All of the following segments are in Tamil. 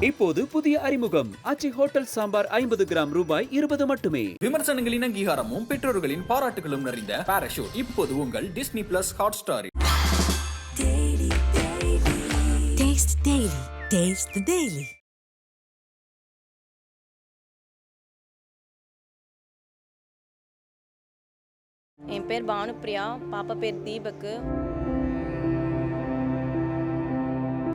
இப்போது புதிய அறிமுகம். அச்சி ஹோட்டல் சாம்பார் ஐம்பது கிராம் ரூபாய் இருபது மட்டுமே. விமர்சனங்களின் அங்கீகாரமும் பெற்றோர்களின் பாராட்டுகளும் நிறைந்த பாராஷூட் இப்போது உங்கள் டிஸ்னி பிளஸ் ஹாட் ஸ்டாரில் Taste Daily. Taste the Daily. என் பேர் பானுப்ரியா. பாப்பா பேர் தீபக்கு.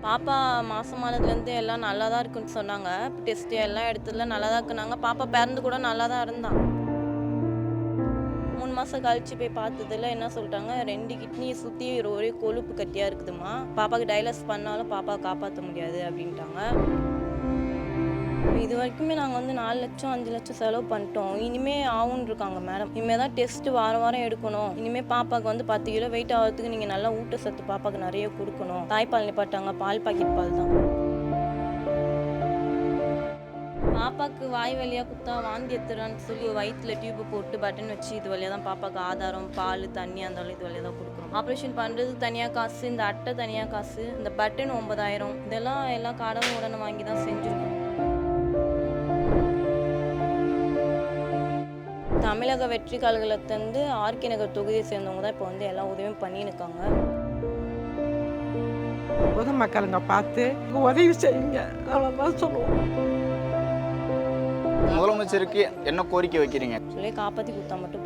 பாப்பா மாசமானதுலேருந்து எல்லாம் நல்லா தான் இருக்குன்னு சொன்னாங்க. டெஸ்ட் எல்லாம் எடுத்ததுல நல்லா தான் இருக்குனாங்க. பாப்பா பிறந்து கூட நல்லா தான் இருந்தான் மூணு மாதம் கழிச்சு போய் பார்த்ததுல என்ன சொல்லிட்டாங்க? ரெண்டு கிட்னியை சுற்றி ஒரே கொழுப்பு கட்டியாக இருக்குதுமா பாப்பாக்கு டைலஸ் பண்ணாலும் பாப்பா காப்பாற்ற முடியாது அப்படின்ட்டாங்க. இது வரைக்குமே நாங்கள் வந்து நாலு லட்சம் அஞ்சு லட்சம் செலவு பண்ணிட்டோம். இனிமே ஆகும்னு இருக்காங்க மேடம் இனிமே தான் டெஸ்ட் வாரம் வாரம் எடுக்கணும். இனிமே பாப்பாக்கு வந்து பத்து கிலோ வெயிட் ஆகிறதுக்கு நீங்கள் நல்லா ஊட்டச்சத்து பாப்பாக்கு நிறைய கொடுக்கணும். தாய்ப்பால் நிப்பாட்டாங்க பால் பாக்கெட் பால் தான். பாப்பாக்கு வாய் வழியாக குத்தா வாந்தி எத்துறான்னு சொல்லி வயிற்றுல டியூப்பு போட்டு பட்டன் வச்சு இது வழியாக தான் பாப்பாக்கு ஆதாரம் பால் தண்ணி அந்த இது வழியாக தான் கொடுக்குறோம் ஆப்ரேஷன் பண்ணுறதுக்கு தனியாக காசு இந்த அட்டை தனியாக காசு இந்த பட்டன் ஒன்பதாயிரம் இதெல்லாம் எல்லாம் கடன் உடனே வாங்கி தான் செஞ்சுருக்கோம். தமிழக வெற்றி கழகத்திலேருந்து ஆர்கே நகர் தொகுதியை சேர்ந்தவங்க தான் இப்போ வந்து எல்லா உதவியும் பண்ணின்னு இருக்காங்க பொதுமக்களுங்க பார்த்து உதவி செய்யுங்க. அவ்வளோதான் சொல்லுவோம். முதலமைச்சருக்கு என்ன கோரிக்கை வைக்கிறீங்க? சொல்லி காப்பாற்றி கொடுத்தா மட்டும்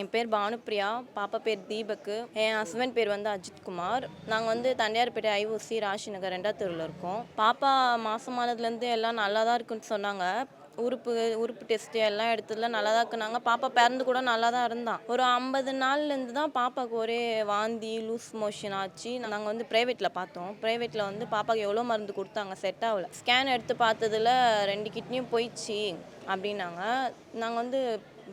என் பேர் பானுப்ரியா பாப்பா பேர் தீபக்கு என் ஹஸ்பண்ட் பேர் வந்து அஜித்குமார். நாங்கள் வந்து தண்டையார்பேட்டை ஐஓசி ராஷி நகர் ரெண்டாவது தெருவில் இருக்கோம். பாப்பா மாசமானதுலேருந்து எல்லாம் நல்லா தான் இருக்குன்னு சொன்னாங்க. உறுப்பு உறுப்பு டெஸ்ட் எல்லாம் எடுத்ததுல நல்லா தான் இருக்குனாங்க. பாப்பா பிறந்து கூட நல்லா தான் இருந்தான் ஒரு ஐம்பது நாள்லேருந்து தான் பாப்பாவுக்கு ஒரே வாந்தி லூஸ் மோஷன் ஆச்சு. நாங்கள் வந்து ப்ரைவேட்டில் பார்த்தோம். ப்ரைவேட்டில் வந்து பாப்பாவுக்கு எவ்வளோ மருந்து கொடுத்தாங்க? செட் ஆகல. ஸ்கேன் எடுத்து பார்த்ததுல ரெண்டு கிட்னியும் போயிடுச்சு அப்படின்னாங்க. நாங்கள் வந்து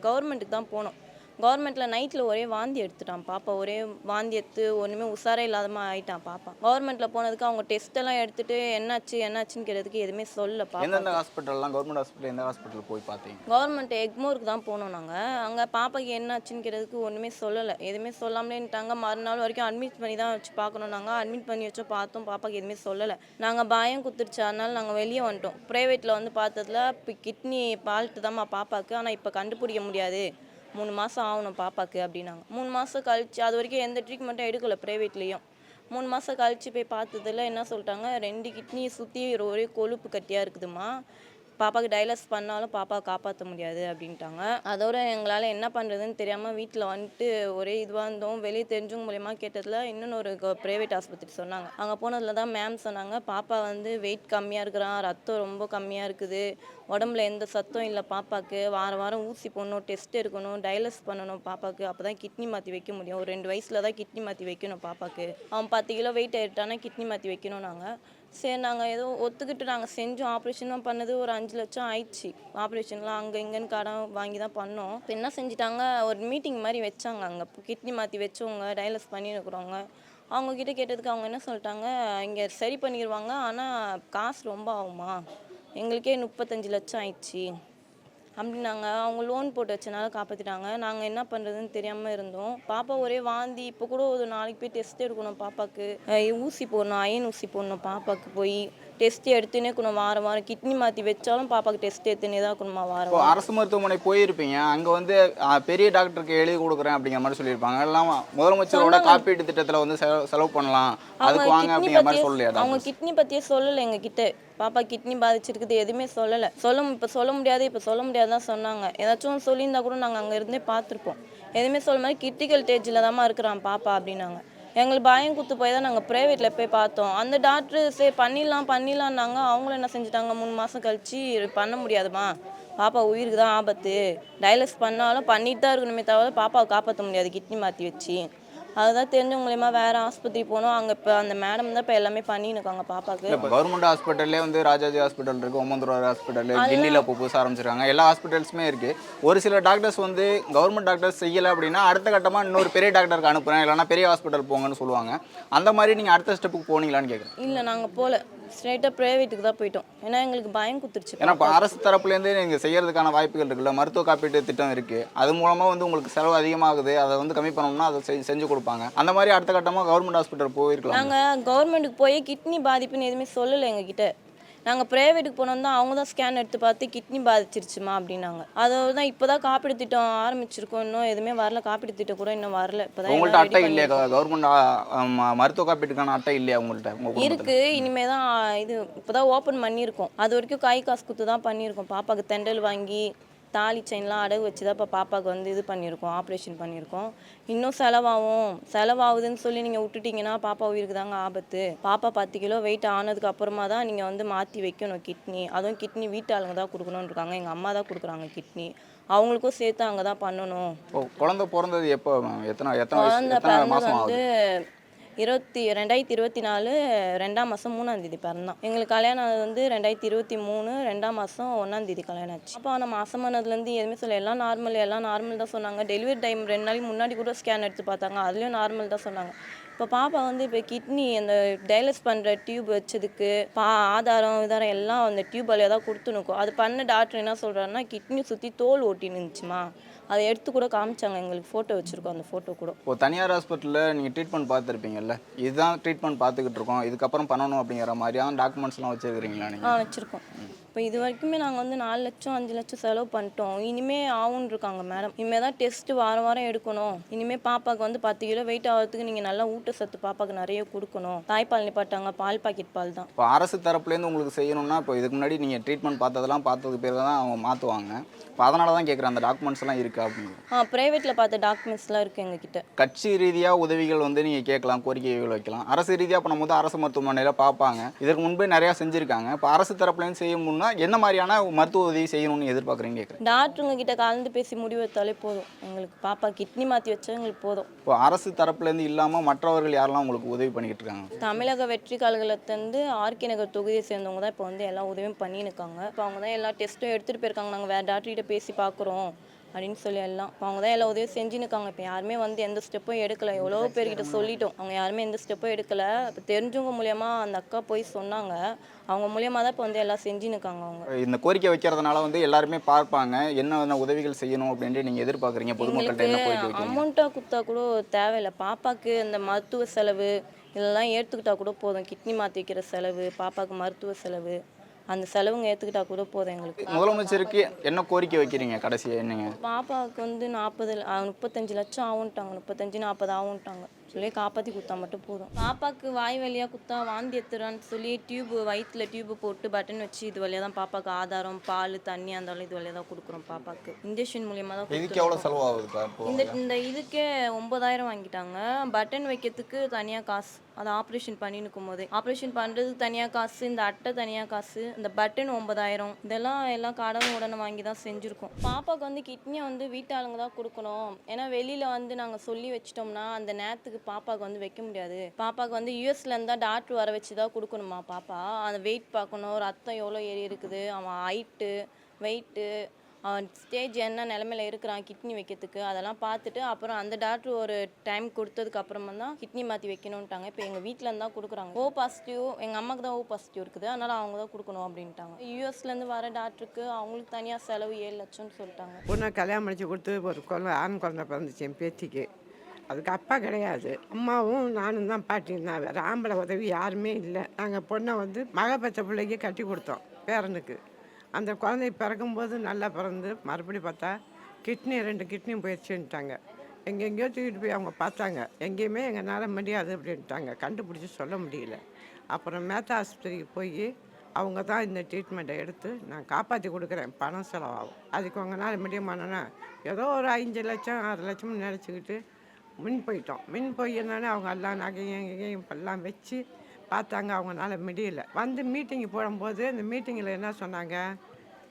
கவர்மெண்ட்டுக்கு தான் போனோம். கவர்மெண்ட்டில் நைட்டில் ஒரே வாந்தி எடுத்துட்டான் பாப்பா. ஒரே வாந்தி எடுத்து ஒன்றுமே உசாரே இல்லாத மாதிரி ஆயிட்டான் பாப்பா. கவர்மெண்ட்டில் போனதுக்கு அவங்க டெஸ்ட் எல்லாம் எடுத்துட்டு என்னாச்சு என்னாச்சுன்னு கேட்டதுக்கு எதுவுமே சொல்ல எந்தெந்த ஹாஸ்பிட்டல்லாம் கவர்மெண்ட் ஹாஸ்பிட்டல் எந்த ஹாஸ்பிட்டல் போய் பார்த்தீங்க? கவர்மெண்ட் எக்மோருக்கு தான் போனோம் நாங்கள் அங்கே பாப்பாக்கு என்னாச்சுன்னு கேட்டதுக்கு ஒன்றுமே சொல்லலை. எதுவுமே சொல்லாமலேன்ட்டாங்க. மறுநாள் வரைக்கும் அட்மிட் பண்ணி தான் வச்சு பார்க்கணும் நாங்கள் அட்மிட் பண்ணி வச்சு பார்த்தோம் பாப்பாக்கு எதுவுமே சொல்லலை. நாங்கள் பயம் குத்துருச்சு. அதனால நாங்கள் வெளியே வந்துட்டோம். ப்ரைவேட்டில் வந்து பார்த்ததுல இப்போ கிட்னி பால்ட்டு தான்மா பாப்பாக்கு. ஆனால் இப்போ கண்டுபிடிக்க முடியாது. மூணு மாதம் ஆகணும் பாப்பாக்கு அப்படின்னாங்க. மூணு மாதம் கழிச்சு அது வரைக்கும் எந்த ட்ரீட்மெண்ட்டும் எடுக்கலை ப்ரைவேட்லேயும் மூணு மாதம் கழித்து போய் பார்த்ததுல என்ன சொல்லிட்டாங்க ரெண்டு கிட்னியை சுற்றி ஒரே கொழுப்பு கட்டியாக இருக்குதுமா பாப்பாவுக்கு டைலஸ் பண்ணாலும் பாப்பாவை காப்பாற்ற முடியாது அப்படின்ட்டாங்க. அதோட எங்களால் என்ன பண்ணுறதுன்னு தெரியாமல் வீட்டில் வந்துட்டு ஒரே இதுவாக இருந்தோம். வெளியே தெரிஞ்சவங்க மூலயமா கேட்டதில் இன்னொன்று ஒரு ப்ரைவேட் ஆஸ்பத்திரி சொன்னாங்க. அங்கே போனதில் தான் மேம் சொன்னாங்க பாப்பா வந்து வெயிட் கம்மியாக இருக்கிறான் ரத்தம் ரொம்ப கம்மியாக இருக்குது. உடம்புல எந்த சத்தம் இல்லை பாப்பாவுக்கு வாரம் வாரம் ஊசி போடணும் டெஸ்ட் எடுக்கணும் டைலஸ் பண்ணணும் பாப்பாவுக்கு அப்போ தான் கிட்னி மாற்றி வைக்க முடியும். ஒரு ரெண்டு வயசில் தான் கிட்னி மாற்றி வைக்கணும் பாப்பாவுக்கு அவன் பத்து கிலோ வெயிட் ஆகிட்டானா கிட்னி மாற்றி வைக்கணும் நாங்கள் சரி நாங்கள் ஏதோ ஒத்துக்கிட்டு நாங்கள் செஞ்சோம். ஆப்ரேஷன்லாம் பண்ணது ஒரு அஞ்சு லட்சம் ஆயிடுச்சு. ஆப்ரேஷன்லாம் அங்கே இங்கேன்னு கடன் வாங்கி தான் பண்ணோம். இப்போ என்ன செஞ்சிட்டாங்க? ஒரு மீட்டிங் மாதிரி வச்சாங்க அங்கே. கிட்னி மாற்றி வச்சவங்க டயலஸ் பண்ணிருக்கிறவங்க. அவங்கக்கிட்ட கேட்டதுக்கு அவங்க என்ன சொல்லிட்டாங்க? இங்கே சரி பண்ணிடுவாங்க ஆனால் காசு ரொம்ப ஆகுமா? எங்களுக்கே முப்பத்தஞ்சு லட்சம் ஆயிடுச்சு. அப்படின்னாங்க. அவங்க லோன் போட்டு வச்சனால காப்பாற்றிட்டாங்க நாங்கள் என்ன பண்ணுறதுன்னு தெரியாமல் இருந்தோம். பாப்பா ஒரே வாந்தி. இப்போ கூட ஒரு நாளைக்கு போய் டெஸ்ட் எடுக்கணும் பாப்பாக்கு. ஊசி போடணும் அயன் ஊசி போடணும் பாப்பாக்கு போய். டெஸ்ட் எடுத்துனே இருக்கணும் வாரம் வாரம் கிட்னி மாற்றி வச்சாலும் பாப்பாக்கு டெஸ்ட் எடுத்துனே தான் இருக்கணுமா வாரம் இப்போ அரசு மருத்துவமனை போயிருப்பீங்க. அங்கே வந்து பெரிய டாக்டருக்கு எழுதி கொடுக்குறேன் அப்படிங்கிற மாதிரி சொல்லியிருப்பாங்க. எல்லாம் முதலமைச்சரோட காப்பீட்டு திட்டத்தில் வந்து செலவு பண்ணலாம். அதுக்கு வாங்க அப்படிங்கிற மாதிரி சொல்லலையா அவங்க கிட்னி பத்தியே சொல்லலை எங்க கிட்ட பாப்பா கிட்னி பாதிச்சிருக்குது எதுவுமே சொல்லலை. சொல்ல இப்போ சொல்ல முடியாது இப்போ சொல்ல முடியாது தான் சொன்னாங்க. ஏதாச்சும் சொல்லியிருந்தா கூட நாங்கள் அங்கே இருந்தே பார்த்துருப்போம். எதுவுமே சொல்ல மாதிரி கிரிட்டிக்கல் ஸ்டேஜில் தாம்மா இருக்கிறான் பாப்பா அப்படின்னாங்க. எங்களுக்கு பயம் குத்து போய் தான் நாங்கள் ப்ரைவேட்டில் போய் பார்த்தோம். அந்த டாக்டர் சரி பண்ணிடலாம் பண்ணிடலான்னாங்க அவங்களும் என்ன செஞ்சுட்டாங்க? மூணு மாதம் கழிச்சு பண்ண முடியாதுமா. பாப்பா உயிருக்கு தான் ஆபத்து. டயலிஸ் பண்ணாலும் பண்ணிட்டு தான் இருக்கணுமே தவிர பாப்பாவை காப்பாற்ற முடியாது. கிட்னி மாற்றி வச்சு. அதுதான் தெரிஞ்சவங்க மூலியமா வேற ஆஸ்பத்திரி போனோம். அங்கே இப்போ அந்த மேடம் தான் இப்போ எல்லாமே பண்ணின்னு இருக்காங்க பாப்பாக்கு. இப்போ கவர்மெண்ட் ஹாஸ்பிட்டல்லே வந்து ராஜாஜி ஹாஸ்பிட்டல் இருக்குது ஒமந்தூர் ஹாஸ்பிட்டல் கிண்டியில் இப்போ புதுசாக ஆரம்பிச்சிருக்காங்க. எல்லா ஹாஸ்பிட்டல்ஸுமே இருக்குது ஒரு சில டாக்டர்ஸ் வந்து கவர்மெண்ட் டாக்டர்ஸ் செய்யலை அப்படின்னா அடுத்த கட்டமாக இன்னொரு பெரிய டாக்டருக்கு அனுப்புகிறேன் இல்லைன்னா பெரிய ஹாஸ்பிட்டல் போங்கன்னு சொல்லுவாங்க. அந்த மாதிரி நீங்கள் அடுத்த ஸ்டெப்புக்கு போனீங்களான்னு கேட்குறேன் இல்லை நாங்கள் போகல ஸ்ட்ரெயிட்டாக ப்ரைவேட்டுக்கு தான் போயிட்டோம். ஏன்னா எங்களுக்கு பயம் குத்துருச்சு. ஏன்னா இப்போ அரசு தரப்புலேருந்து நீங்கள் செய்யறதுக்கான வாய்ப்புகள் இருக்குல்ல மருத்துவ காப்பீட்டு திட்டம் இருக்குது அது மூலமாக வந்து உங்களுக்கு செலவு அதிகமாகுது. அதை வந்து கம்மி பண்ணணும்னா அதை செஞ்சு செஞ்சு கொடுப்பாங்க. அந்த மாதிரி அடுத்த கட்டமாக கவர்மெண்ட் ஹாஸ்பிட்டல் போயிருக்கலாம் நாங்கள் கவர்மெண்ட்டுக்கு போய் கிட்னி பாதிப்புன்னு எதுவுமே சொல்லலை எங்ககிட்ட. நாங்கள் ப்ரைவேட்டுக்கு போனோம் தான் அவங்க தான் ஸ்கேன் எடுத்து பார்த்து கிட்னி பாதிச்சிருச்சுமா அப்படின்னாங்க. அதை தான் இப்போ தான் காப்பீடு திட்டம் ஆரம்பிச்சிருக்கோம். இன்னும் எதுவுமே வரல. காப்பீடு திட்டம் கூட இன்னும் வரல. இப்போ தான் உங்கள்கிட்ட அட்டை இல்லையா? கவர்மெண்ட் மருத்துவ காப்பீட்டுக்கான அட்டை இல்லையா உங்கள்கிட்ட? இருக்கு. இனிமே தான் இது இப்போதான் ஓப்பன் பண்ணியிருக்கோம். அது வரைக்கும் கை காசு கொடுத்து தான் பண்ணியிருக்கோம். பாப்பாக்கு தெண்டல் வாங்கி தாலி செயின்லாம் அடகு வச்சு தான் இப்போ பாப்பாவுக்கு வந்து இது பண்ணியிருக்கோம் ஆப்ரேஷன் பண்ணியிருக்கோம். இன்னும் செலவாகும். செலவாகுதுன்னு சொல்லி நீங்கள் விட்டுட்டீங்கன்னா பாப்பா உயிருக்கு தாங்க ஆபத்து. பாப்பா பத்து கிலோ வெயிட் ஆனதுக்கு அப்புறமா தான் நீங்கள் வந்து மாற்றி வைக்கணும் கிட்னி அதுவும் கிட்னி வீட்டு ஆளுங்க தான் கொடுக்கணும்னு இருக்காங்க. எங்கள் அம்மா தான் கொடுக்குறாங்க கிட்னி அவங்களுக்கும் சேர்த்து அங்கே தான் பண்ணணும் குழந்தை பிறந்தது எப்போ எத்தனை எத்தனை மாதம் வந்து இருபத்தி ரெண்டாயிரத்தி இருபத்தி நாலு ரெண்டாம் மாதம் மூணாம் தேதி பிறந்தான். எங்களுக்கு கல்யாணம் ஆனது வந்து ரெண்டாயிரத்தி இருபத்தி மூணு ரெண்டாம் மாதம் ஒன்றாம் தேதி கல்யாணம் ஆச்சு. அப்போ நான் மாசமானதுலேருந்து எதுவுமே சொல்ல எல்லாம் நார்மல் எல்லாம் நார்மல் தான் சொன்னாங்க. டெலிவரி டைம் ரெண்டு நாளைக்கு முன்னாடி கூட ஸ்கேன் எடுத்து பார்த்தாங்க. அதுலேயும் நார்மல் தான் சொன்னாங்க. இப்போ பாப்பா வந்து இப்போ கிட்னி அந்த டயலஸ் பண்ணுற டியூப் வச்சதுக்கு பா ஆதாரம் இதாரம் எல்லாம் அந்த டியூப் வழியாக தான் கொடுத்துனுக்கும் அது பண்ண டாக்டர் என்ன சொல்கிறாருன்னா கிட்னி சுற்றி தோல் ஓட்டின்னு இருந்துச்சுமா. அதை எடுத்து கூட காமிச்சாங்க. எங்களுக்கு ஃபோட்டோ வச்சுருக்கோம். அந்த ஃபோட்டோ கூட. இப்போ தனியார் ஹாஸ்பிட்டலில் நீங்கள் ட்ரீட்மெண்ட் பார்த்துருப்பீங்கல்ல? இதுதான் ட்ரீட்மெண்ட் பார்த்துக்கிட்டு இருக்கோம். இதுக்கப்புறம் பண்ணணும் அப்படிங்கிற மாதிரியான டாக்குமெண்ட்ஸ்லாம் வச்சுருக்கிறீங்களா ஆ நீங்கள் வச்சுருக்கோம் இப்போ இது வரைக்குமே நாங்கள் வந்து நாலு லட்சம் அஞ்சு லட்சம் செலவு பண்ணிட்டோம். இனிமே ஆகும்னு இருக்காங்க மேடம் இனிமேல் தான் டெஸ்ட்டு வாரம் வாரம் எடுக்கணும். இனிமேல் பாப்பாவுக்கு வந்து பத்து கிலோ வெயிட் ஆகிறதுக்கு நீங்கள் நல்லா ஊட்டச்சத்து பாப்பாவுக்கு நிறைய கொடுக்கணும். தாய்ப்பால் நிப்பாட்டாங்க பால் பாக்கெட் பால் தான். இப்போ அரசு தரப்புலேருந்து உங்களுக்கு செய்யணும்னா இப்போ இதுக்கு முன்னாடி நீங்கள் ட்ரீட்மெண்ட் பார்த்ததெல்லாம் பார்த்ததுக்கு பேர் தான் அவங்க மாற்றுவாங்க இப்போ அதனால தான் கேட்குறேன் அந்த டாக்குமெண்ட்ஸ் எல்லாம் இருக்கா அப்படின்னு. ஆ ப்ரைவேட்டில் பார்த்த டாக்குமெண்ட்ஸ்லாம் இருக்குது எங்ககிட்ட. கட்சி ரீதியாக உதவிகள் வந்து நீங்கள் கேட்கலாம் கோரிக்கைகள் வைக்கலாம். அரசு ரீதியாக பண்ணும்போது அரசு மருத்துவமனையில் பார்ப்பாங்க. இதற்கு முன்பே நிறையா செஞ்சுருக்காங்க. இப்போ அரசு தரப்புலேருந்து செய்யணும்னா என்ன மாதிரியான மருத்துவ உதவி செய்யணும்னு எதிர்பார்க்குறீங்கன்னு கேட்குறேன் டாக்டருங்க கிட்ட கலந்து பேசி முடிவு எடுத்தாலே போதும். எங்களுக்கு பாப்பா கிட்னி மாற்றி வச்சா எங்களுக்கு போதும். இப்போ அரசு தரப்புலேருந்து இல்லாமல் மற்றவர்கள் யாரெல்லாம் உங்களுக்கு உதவி பண்ணிக்கிட்டு இருக்காங்க? தமிழக வெற்றி கழகத்துலேருந்து ஆர்கே நகர் தொகுதியை சேர்ந்தவங்க தான் இப்போ வந்து எல்லா உதவியும் பண்ணின்னு இருக்காங்க. இப்போ அவங்க தான் எல்லா டெஸ்ட்டும் எடுத்துகிட்டு போயிருக்காங்க. நாங்கள் வேறு டாக்டர்கிட்ட பேசி பார்க்குறோம். அப்படின்னு சொல்லி எல்லாம். இப்போ அவங்க தான் எல்லா உதவியும் செஞ்சுன்னு இருக்காங்க. இப்போ யாருமே வந்து எந்த ஸ்டெப்பும் எடுக்கல. எவ்வளோ பேர்கிட்ட சொல்லிட்டோம். அவங்க யாருமே எந்த ஸ்டெப்பும் எடுக்கல. இப்போ தெரிஞ்சவங்க மூலியமா அந்த அக்கா போய் சொன்னாங்க. அவங்க மூலியமா தான் இப்போ வந்து எல்லாம் செஞ்சுன்னு இருக்காங்க அவங்க. இந்த கோரிக்கை வைக்கிறதுனால வந்து எல்லாருமே பார்ப்பாங்க. என்ன உதவிகள் செய்யணும் அப்படின்ட்டு நீங்கள் எதிர்பார்க்குறீங்க? பொதுமக்கள்கிட்ட என்ன கோரிக்கை அமௌண்ட்டாக கொடுத்தா கூட தேவையில்லை. பாப்பாக்கு இந்த மருத்துவ செலவு இதெல்லாம் ஏற்றுக்கிட்டா கூட போதும். கிட்னி மாற்றி வைக்கிற செலவு பாப்பாக்கு மருத்துவ செலவு. அந்த செலவுங்க ஏற்றுக்கிட்டா கூட போதும் எங்களுக்கு. முதலமைச்சருக்கு என்ன கோரிக்கை வைக்கிறீங்க கடைசியாக என்னங்க? பாப்பாவுக்கு வந்து நாற்பது முப்பத்தஞ்சு லட்சம் ஆகும்ட்டாங்க. முப்பத்தஞ்சு நாற்பது ஆகும்ட்டாங்க. சொல்லி காப்பாற்றி கொடுத்தா மட்டும் போதும். பாப்பாக்கு வாய் வழியாக குத்தா வாந்தி எடுத்துறான்னு சொல்லி டியூப் வயிற்றுல டியூப் போட்டு பட்டன் வச்சு இது வழியாக தான் பாப்பாக்கு ஆதாரம் பால் தண்ணி அந்த இது வழியாக தான் கொடுக்குறோம் பாப்பாக்கு. இன்ஜெக்ஷன் மூலியமாக தான் இதுக்கு எவ்வளோ இப்போ இந்த இந்த இதுக்கே ஒன்பதாயிரம் வாங்கிட்டாங்க. பட்டன் வைக்கிறதுக்கு தனியாக காசு அதை ஆப்ரேஷன் பண்ணிருக்கும் போது ஆப்ரேஷன் பண்ணுறதுக்கு தனியாக காசு இந்த அட்டை தனியாக காசு இந்த பட்டன் ஒன்பதாயிரம் இதெல்லாம் எல்லாம் கடன் உடனே வாங்கி தான் செஞ்சுருக்கோம். பாப்பாவுக்கு வந்து கிட்னியை வந்து வீட்டாளுங்க தான் கொடுக்கணும். ஏன்னா வெளியில் வந்து நாங்கள் சொல்லி வச்சிட்டோம்னா அந்த நேரத்துக்கு பாப்பாவுக்கு வந்து வைக்க முடியாது. பாப்பாவுக்கு வந்து யூஎஸ்லேருந்து தான் டாக்டர் வர வச்சு தான் கொடுக்கணுமா பாப்பா? அந்த வெயிட் பார்க்கணும் ரத்தம் எவ்வளோ ஏறி இருக்குது அவன் ஹைட்டு வெயிட்டு ஸ்டேஜ் என்ன நிலமையில இருக்கிறான் கிட்னி வைக்கிறதுக்கு அதெல்லாம் பார்த்துட்டு அப்புறம் அந்த டாக்டர் ஒரு டைம் கொடுத்ததுக்கு அப்புறமா தான் கிட்னி மாற்றி வைக்கணும்ட்டாங்க. இப்போ எங்கள் வீட்டில் இருந்தால் கொடுக்குறாங்க. ஓ பாசிட்டிவ் எங்கள் அம்மாக்கு தான் ஓ பாசிட்டிவ் இருக்குது. அதனால் அவங்க தான் கொடுக்கணும் அப்படின்ட்டாங்க. யூஎஸ்லேருந்து வர டாக்டருக்கு அவங்களுக்கு தனியாக செலவு ஏழு லட்சம்னு சொல்லிட்டாங்க. பொண்ணை கல்யாணம் முடிச்சு கொடுத்து ஒரு குழந்தை ஆண் குழந்தை பிறந்துச்சு என் பேத்திக்கு. அதுக்கு அப்பா கிடையாது. அம்மாவும் நானும் தான் பாட்டியும் தான் வேறு ஆம்பளை உதவி யாருமே இல்லை. நாங்கள் பொண்ணை வந்து மகப்பச்ச பிள்ளைக்கு கட்டி கொடுத்தோம் பேரனுக்கு. அந்த குழந்தை பிறக்கும்போது நல்லா பிறந்து மறுபடி பார்த்தா கிட்னி ரெண்டு கிட்னியும் போயிடுச்சுன்ட்டாங்க. எங்கெங்கேயோ தூக்கிட்டு போய் அவங்க பார்த்தாங்க. எங்கேயுமே எங்களால் முடியாது அப்படின்ட்டாங்க. கண்டுபிடிச்சி சொல்ல முடியல. அப்புறம் மேத்தா ஆஸ்பத்திரிக்கு போய் அவங்க தான் இந்த ட்ரீட்மெண்ட்டை எடுத்து நான் காப்பாற்றி கொடுக்குறேன். பணம் செலவாகும். அதுக்கு உங்களால் முடியுமானா ஏதோ ஒரு அஞ்சு லட்சம் ஆறு லட்சம் நினச்சிக்கிட்டு மின் போயிட்டோம். மின் போய் என்னன்னா அவங்க எல்லாம் நகையும் எங்கேயும் எல்லாம் வச்சு பார்த்தாங்க அவங்களால முடியல. வந்து மீட்டிங் போடும்போது இந்த மீட்டிங்கில் என்ன சொன்னாங்க?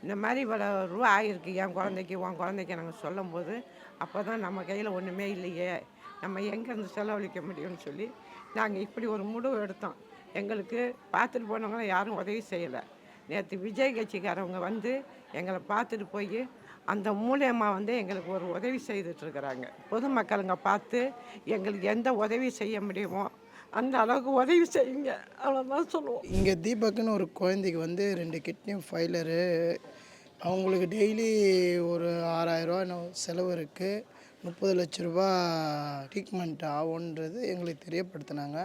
இந்த மாதிரி இவ்வளோ ரூபா ஆகிருக்கு என் குழந்தைக்கு உன் குழந்தைக்கு நாங்கள் சொல்லும்போது அப்போ தான் நம்ம கையில் ஒன்றுமே இல்லையே. நம்ம எங்கேருந்து செலவழிக்க முடியும்னு சொல்லி நாங்கள் இப்படி ஒரு முடிவு எடுத்தோம். எங்களுக்கு பார்த்துட்டு போனவங்களாம் யாரும் உதவி செய்யலை. நேற்று விஜய் கட்சிக்காரவங்க வந்து எங்களை பார்த்துட்டு போய் அந்த மூலியமாக வந்து எங்களுக்கு ஒரு உதவி செய்துட்ருக்குறாங்க பொதுமக்களுங்க பார்த்து எங்களுக்கு எந்த உதவி செய்ய முடியுமோ அந்த அளவுக்கு உதவி செய்யுங்க. அவ்வளோதான் சொல்லுவோம். இங்கே தீபக்னு ஒரு குழந்தைக்கு வந்து ரெண்டு கிட்னி ஃபைலரு அவங்களுக்கு டெய்லி ஒரு ஆறாயிரரூவா செலவு இருக்குது முப்பது லட்ச ரூபா ட்ரீட்மெண்ட் ஆகுன்றது எங்களுக்கு தெரியப்படுத்தினாங்க.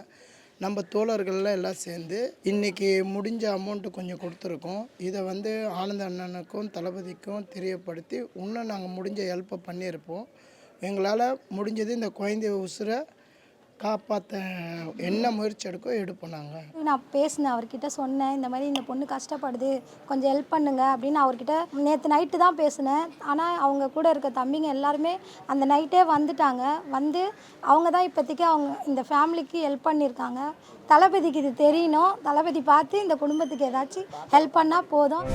நம்ம தோழர்கள்லாம் எல்லாம் சேர்ந்து இன்றைக்கி முடிஞ்ச அமௌண்ட்டு கொஞ்சம் கொடுத்துருக்கோம். இதை வந்து ஆனந்த அண்ணனுக்கும் தளபதிக்கும் தெரியப்படுத்தி இன்னும் நாங்கள் முடிஞ்ச ஹெல்ப்பை பண்ணியிருப்போம். எங்களால் முடிஞ்சது இந்த குழந்தைய உசுரை காப்பாற்ற என்ன முயற்சி எடுக்கோ எடுப்போம் நாங்கள் நான் பேசினேன் அவர்கிட்ட சொன்னேன் இந்த மாதிரி இந்த பொண்ணு கஷ்டப்படுது கொஞ்சம் ஹெல்ப் பண்ணுங்க அப்படின்னு அவர்கிட்ட நேற்று நைட்டு தான் பேசினேன். ஆனால் அவங்க கூட இருக்க தம்பிங்க எல்லாருமே அந்த நைட்டே வந்துட்டாங்க. வந்து அவங்க தான் இப்போதைக்கு அவங்க இந்த ஃபேமிலிக்கு ஹெல்ப் பண்ணியிருக்காங்க. தளபதிக்கு இது தெரியணும். தளபதி பார்த்து இந்த குடும்பத்துக்கு ஏதாச்சும் ஹெல்ப் பண்ணால் போதும்.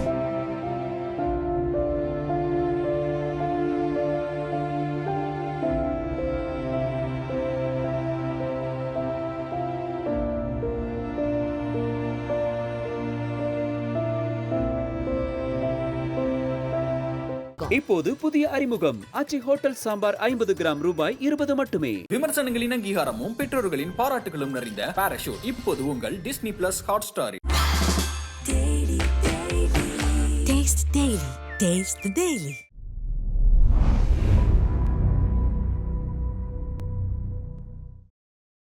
இப்போது புதிய அறிமுகம். ஆச்சி ஹோட்டல் சாம்பார் ஐம்பது கிராம் ரூபாய் இருபது மட்டுமே. விமர்சனங்களின் அங்கீகாரமும் பெற்றோர்களின் பாராட்டுகளும் நிறைந்த பாராஷூட் இப்போது உங்கள் டிஸ்னி பிளஸ் ஹாட் ஸ்டாரில் Taste the Daily. Taste the Daily.